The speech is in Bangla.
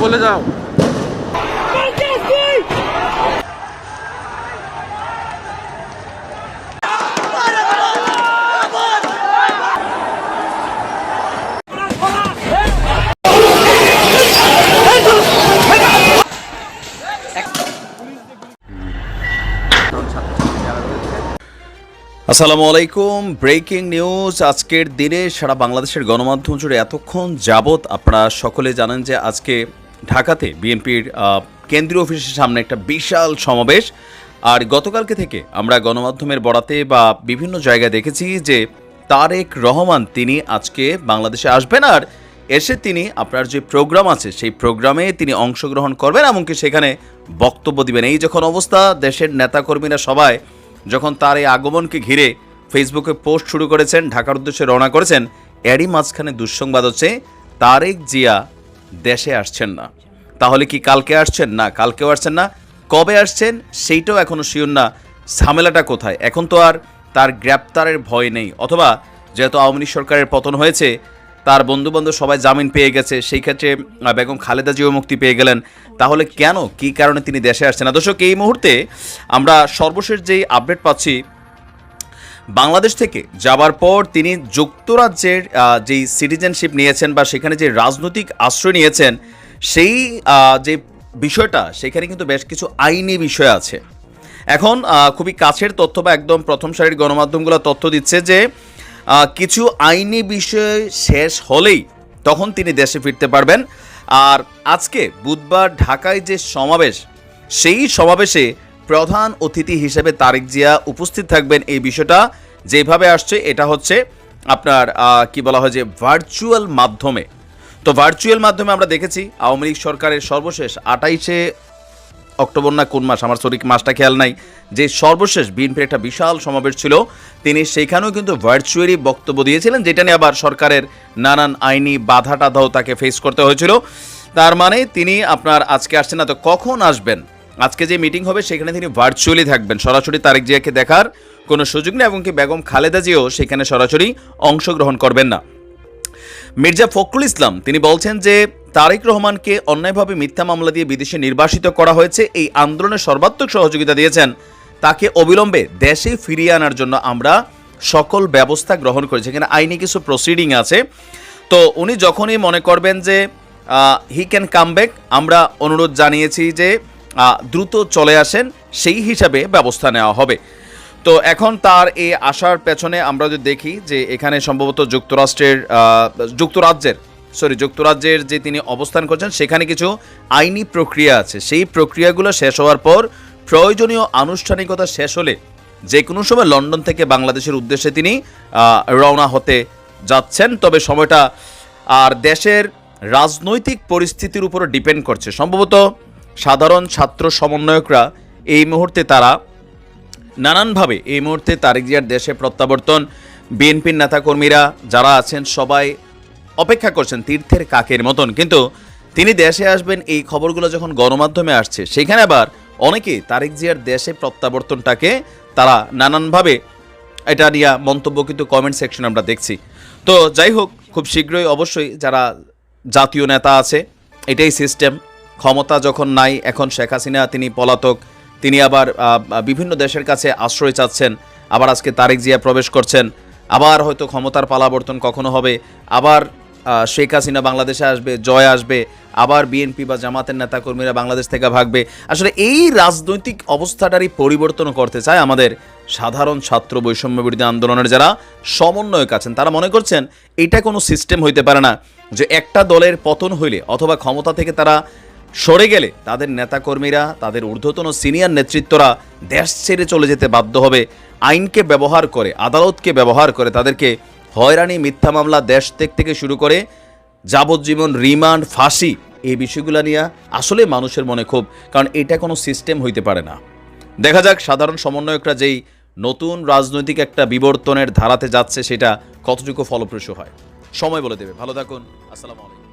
বলে যাও। আসসালামু আলাইকুম। ব্রেকিং নিউজ, আজকের দিনে সারা বাংলাদেশের গণমাধ্যম জুড়ে এতক্ষণ যাবৎ আপনারা সকলে জানেন যে আজকে ঢাকাতে বিএনপির কেন্দ্রীয় অফিসের সামনে একটা বিশাল সমাবেশ। আর গতকালকে থেকে আমরা গণমাধ্যমের বরাতে বা বিভিন্ন জায়গায় দেখেছি যে তারেক রহমান তিনি আজকে বাংলাদেশে আসবেন আর এসে তিনি আপনার যে প্রোগ্রাম আছে, সেই প্রোগ্রামে তিনি অংশগ্রহণ করবেন এমনকি সেখানে বক্তব্য দিবেন। এই যখন অবস্থা, দেশের নেতাকর্মীরা সবাই যখন তার এই আগমনকে ঘিরে ফেসবুকে পোস্ট শুরু করেছেন, ঢাকার উদ্দেশ্যে রওনা করেছেন, এরই মাঝখানে দুঃসংবাদ হচ্ছে, তারেক জিয়া দেশে আসছেন না। তাহলে কি কালকে আসছেন? না, কালকেও আসছেন না। কবে আসছেন? সেইটাও এখনও শিওর না। ঝামেলাটা কোথায়? এখন তো আর তার গ্রেপ্তারের ভয় নেই। অথবা যেহেতু আওয়ামী সরকারের পতন হয়েছে তার বন্ধুবান্ধব সবাই জামিন পেয়ে গেছে। সেই ক্ষেত্রে বেগম খালেদা জিও মুক্তি পেয়ে গেলেন। তাহলে কেন? কি কারণে তিনি দেশে আসছেন? না দর্শক, এই মুহূর্তে আমরা সর্বশেষ যেই আপডেট পাচ্ছি, বাংলাদেশ থেকে যাবার পর তিনি যুক্তরাজ্যের যেই সিটিজেনশিপ নিয়েছেন বা সেখানে যে রাজনৈতিক আশ্রয় নিয়েছেন, সেই যে বিষয়টা, সেখানে কিন্তু বেশ কিছু আইনি বিষয় আছে। এখন খুবই কাছের তথ্য বা একদম প্রথম সারির গণমাধ্যমগুলো তথ্য দিচ্ছে যে কিছু আইনি বিষয় শেষ হলেই তখন তিনি দেশে ফিরতে পারবেন। আর আজকে বুধবার ঢাকায় যে সমাবেশ, সেই সমাবেশে প্রধান অতিথি হিসেবে তারেক জিয়া উপস্থিত থাকবেন এই বিষয়টা। যেভাবে আসছে, এটা হচ্ছে আপনার কি বলা হয় যে ভার্চুয়াল মাধ্যমে। তো ভার্চুয়াল মাধ্যমে আমরা দেখেছি আওয়ামী লীগ সরকারের সর্বশেষ আটাইশে অক্টোবর না কোন মাস? আমার সঠিক মাসটা খেয়াল নাই। যে সর্বশেষ বিএনপির একটা বিশাল সমাবেশ ছিল, তিনি সেইখানেও কিন্তু ভার্চুয়ালি বক্তব্য দিয়েছিলেন, যেটা নিয়ে আবার সরকারের নানান আইনি বাধা টাধাও তাকে ফেস করতে হয়েছিল। তার মানে তিনি আপনার আজকে আসছেন না, তো কখন আসবেন? আজকে যে মিটিং হবে, সেখানে তিনি ভার্চুয়ালি থাকবেন। সরাসরি তারেক জিয়াকে দেখার কোনো সুযোগ নেই, এবং কি বেগম খালেদা জিও সেখানে সরাসরি অংশগ্রহণ করবেন না। মির্জা ফখরুল ইসলাম, তিনি বলছেন যে তারেক রহমানকে অন্যায়ভাবে মিথ্যা মামলা দিয়ে বিদেশে নির্বাসিত করা হয়েছে এই আন্দোলনে সর্বাত্মক সহযোগিতা দিয়েছেন। তাকে অবিলম্বে দেশে ফিরিয়ে আনার জন্য আমরা সকল ব্যবস্থা গ্রহণ করেছি। এখানে আইনি কিছু প্রসিডিং আছে। তো উনি যখনই মনে করবেন যে হি ক্যান কাম ব্যাক আমরা অনুরোধ জানিয়েছি যে দ্রুত চলে আসেন, সেই হিসাবে ব্যবস্থা নেওয়া হবে। তো এখন তার এই আসার পেছনে আমরা যদি দেখি যে এখানে সম্ভবত যুক্তরাষ্ট্রের যুক্তরাজ্যের সরি, যুক্তরাজ্যের যে তিনি অবস্থান করছেন, সেখানে কিছু আইনি প্রক্রিয়া আছে। সেই প্রক্রিয়াগুলো শেষ হওয়ার পর প্রয়োজনীয় আনুষ্ঠানিকতা শেষ হলে যে কোনো সময় লন্ডন থেকে বাংলাদেশের উদ্দেশ্যে তিনি রওনা হতে যাচ্ছেন। তবে সময়টা, আর দেশের রাজনৈতিক পরিস্থিতির উপর ডিপেন্ড করছে। সম্ভবত সাধারণ ছাত্র সমন্বয়করা এই মুহূর্তে তারা নানানভাবে, এই মুহূর্তে তারেক জিয়ার দেশে প্রত্যাবর্তন, বিএনপির নেতাকর্মীরা যারা আছেন সবাই অপেক্ষা করছেন তীর্থের কাকের মতন। কিন্তু তিনি দেশে আসবেন, এই খবরগুলো যখন গণমাধ্যমে আসছে, সেখানে আবার অনেকে তারেক জিয়ার দেশে প্রত্যাবর্তনটাকে তারা নানানভাবে এটা নিয়ে মন্তব্য কিন্তু কমেন্ট সেকশন আমরা দেখছি। তো যাই হোক, খুব শীঘ্রই অবশ্যই যারা জাতীয় নেতা আছে, এটাই সিস্টেম ক্ষমতা যখন নাই, এখন শেখ হাসিনা, তিনি পলাতক, তিনি আবার বিভিন্ন দেশের কাছে আশ্রয় চাচ্ছেন, আবার আজকে তারেক জিয়া প্রবেশ করছেন, আবার হয়তো ক্ষমতার পালাবর্তন কখনো হবে, আবার শেখ হাসিনা বাংলাদেশে আসবে, জয় আসবে, আবার বিএনপি বা জামাতের নেতাকর্মীরা বাংলাদেশ থেকে ভাগবে। আসলে এই রাজনৈতিক অবস্থাটারই পরিবর্তন করতে চায় আমাদের সাধারণ ছাত্র বৈষম্য বিরোধী আন্দোলনের যারা সমন্বয়ক আছেন, তারা মনে করছেন এটা কোনো সিস্টেম হইতে পারে না যে একটা দলের পতন হইলে অথবা ক্ষমতা থেকে তারা সরে গেলে তাদের নেতাকর্মীরা, তাদের ঊর্ধ্বতন সিনিয়র নেতৃত্বরা দেশ ছেড়ে চলে যেতে বাধ্য হবে। আইনকে ব্যবহার করে, আদালতকে ব্যবহার করে তাদেরকে হয়রানি মিথ্যা মামলা দেশ ত্যাগ থেকে শুরু করে যাবজ্জীবন রিমান্ড, ফাঁসি, এই বিষয়গুলো নিয়ে আসলে মানুষের মনে খুব কারণ এটা কোনো সিস্টেম হইতে পারে না। দেখা যাক সাধারণ সমন্বয়করা যেই নতুন রাজনৈতিক একটা বিবর্তনের ধারাতে যাচ্ছে, সেটা কতটুকু ফলপ্রসূ হয়। সময় বলে দেবে। ভালো থাকুন। আসসালামু আলাইকুম।